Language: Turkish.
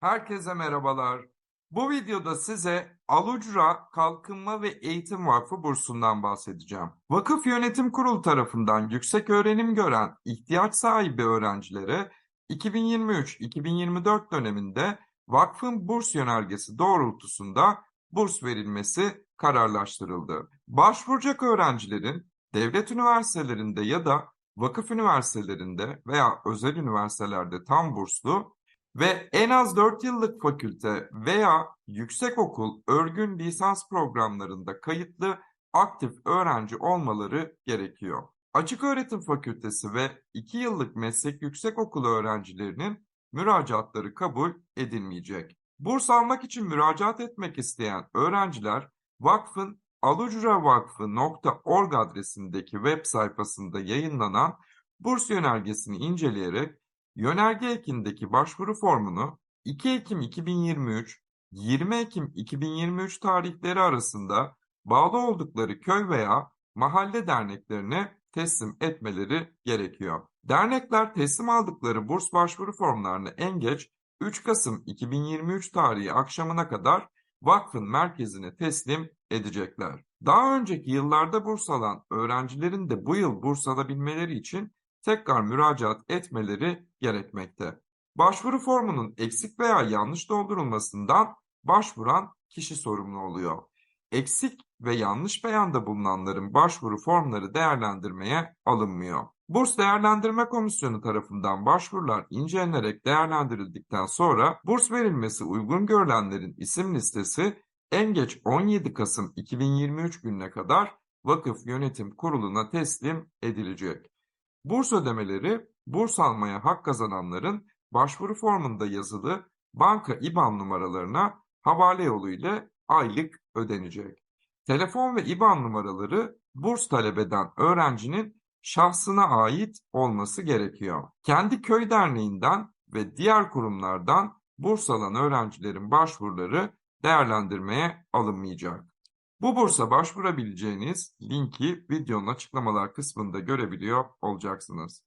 Herkese merhabalar. Bu videoda size Alucra Kalkınma ve Eğitim Vakfı bursundan bahsedeceğim. Vakıf Yönetim Kurulu tarafından yüksek öğrenim gören ihtiyaç sahibi öğrencilere 2023-2024 döneminde vakfın burs yönergesi doğrultusunda burs verilmesi kararlaştırıldı. Başvuracak öğrencilerin devlet üniversitelerinde ya da vakıf üniversitelerinde veya özel üniversitelerde tam burslu ve en az 4 yıllık fakülte veya yüksekokul örgün lisans programlarında kayıtlı aktif öğrenci olmaları gerekiyor. Açık öğretim fakültesi ve 2 yıllık meslek yüksekokulu öğrencilerinin müracaatları kabul edilmeyecek. Burs almak için müracaat etmek isteyen öğrenciler vakfın alucravakfı.org adresindeki web sayfasında yayınlanan burs yönergesini inceleyerek Yönerge ekindeki başvuru formunu 2 Ekim 2023 20 Ekim 2023 tarihleri arasında bağlı oldukları köy veya mahalle derneklerine teslim etmeleri gerekiyor. Dernekler teslim aldıkları burs başvuru formlarını en geç 3 Kasım 2023 tarihi akşamına kadar vakfın merkezine teslim edecekler. Daha önceki yıllarda burs alan öğrencilerin de bu yıl burs alabilmeleri için tekrar müracaat etmeleri gerekmekte. Başvuru formunun eksik veya yanlış doldurulmasından başvuran kişi sorumlu oluyor. Eksik ve yanlış beyanda bulunanların başvuru formları değerlendirmeye alınmıyor. Burs Değerlendirme Komisyonu tarafından başvurular incelenerek değerlendirildikten sonra burs verilmesi uygun görülenlerin isim listesi en geç 17 Kasım 2023 gününe kadar Vakıf Yönetim Kurulu'na teslim edilecek. Burs ödemeleri burs almaya hak kazananların başvuru formunda yazılı banka IBAN numaralarına havale yolu ile aylık ödenecek. Telefon ve IBAN numaraları burs talep eden öğrencinin şahsına ait olması gerekiyor. Kendi köy derneğinden ve diğer kurumlardan burs alan öğrencilerin başvuruları değerlendirmeye alınmayacak. Bu bursa başvurabileceğiniz linki videonun açıklamalar kısmında görebiliyor olacaksınız.